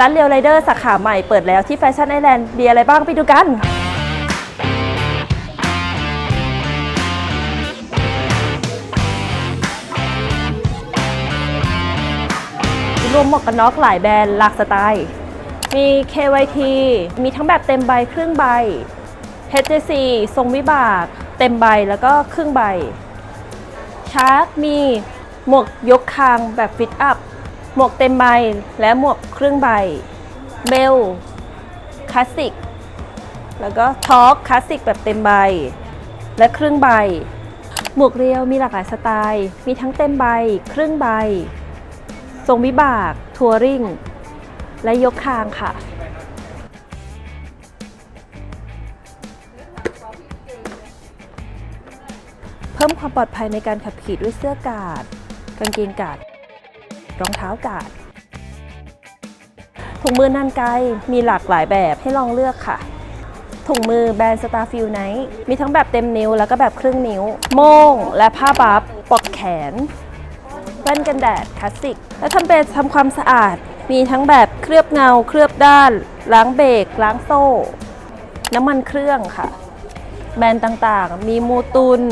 ร้านเรียวไรเดอร์สาขาใหม่เปิดแล้วที่แฟชั่นไอแลนด์มีอะไรบ้างไปดูกัน รวมหมวกกันน็อกหลายแบรนด์หลากสไตล์ มี KYT มีทั้งแบบเต็มใบครึ่งใบ HJC ทรงวิบาก เต็มใบแล้วก็ครึ่งใบชาร์กมีหมวกยกคางแบบฟิตอัพ หมวกเต็มใบและหมวกครึ่งใบ เบลคลาสสิก แล้วก็ทอ l คลาสสิกแบบเต็มใบ และครึ่งใบ หมวกเรียวมีหลากหลายสไตล์ มีทั้งเต็มใบ ครึ่งใบ ทรงวิบาก ทัวริง และยกคางค่ะเพิ่มความปลอดภัยในการขับขี่ด้วยเสื้อกาด กางเกงกาด รองเท้ากาดถุงมือนันไกมีหลากหลายแบบให้ลองเลือกค่ะ ถุงมือแบรนด์ Starfield Night มีทั้งแบบเต็มนิ้วแล้วก็แบบครึ่งนิ้ว โม่ง และผ้าบัฟปลอกแขนแว่นกันแดดคลาสสิก และทำเป็นทำความสะอาด มีทั้งแบบเคลือบเงา เคลือบด้าน ล้างเบรกล้างโซ่ น้ำมันเครื่องค่ะ แบรนด์ต่างๆ มีมูตุน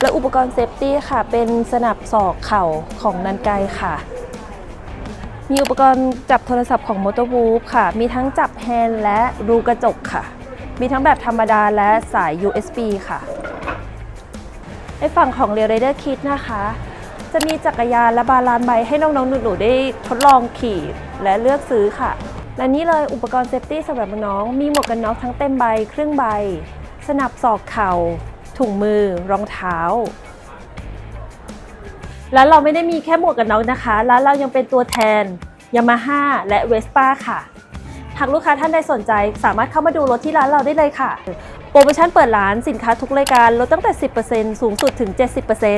และอุปกรณ์เซฟตี้ค่ะ เป็นสนับศอกเข่าของนันไกค่ะ มีอุปกรณ์จับโทรศัพท์ของ m o t o w o o f ค่ะ มีทั้งจับแฮนด์และรูกระจกค่ะ มีทั้งแบบธรรมดาและสาย USB ค่ะในฝั่งของ r e a l Rider Kit นะคะ จะมีจักรยานและบาลานซ์ไบให้น้องๆหนูๆได้ทดลองขี่และเลือกซื้อค่ะ และนี่เลยอุปกรณ์เซฟตี้สำหรับน้อง มีหมวกกันน็อกทั้งเต็มใบ ครึ่งใบ สนับศอกเข่า ถุงมือ รองเท้าแล้วเราไม่ได้มีแค่หมวกกันน็อกนะคะแล้วเรายังเป็นตัวแทน Yamaha และ Vespa ค่ะ หากลูกค้าท่านใดสนใจ สามารถเข้ามาดูรถที่ร้านเราได้เลยค่ะ โปรโมชั่นเปิดร้านสินค้าทุกรายการลดตั้งแต่ 10%สูงสุดถึง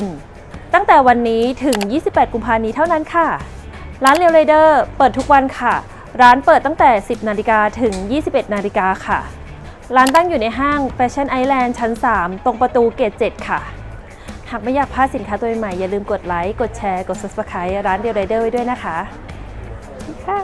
70%ตั้งแต่วันนี้ถึง 28 กุมภาพันธ์นี้เท่านั้นค่ะ ร้านเรียวไรเดอร์เปิดทุกวันค่ะ ร้านเปิดตั้งแต่ 10 นาฬิกาถึง 21 นาฬิกาค่ะ ร้านตั้งอยู่ในห้างแฟชั่นไอแลนด์ชั้น 3 ตรงประตูเกต7ค่ะ หากไม่อยากพลาดสินค้าตัวใหม่อย่าลืมกดไลค์ กดแชร์ กด Subscribe ร้านเดียวไรเดอร์ไว้ด้วยนะคะค่ะ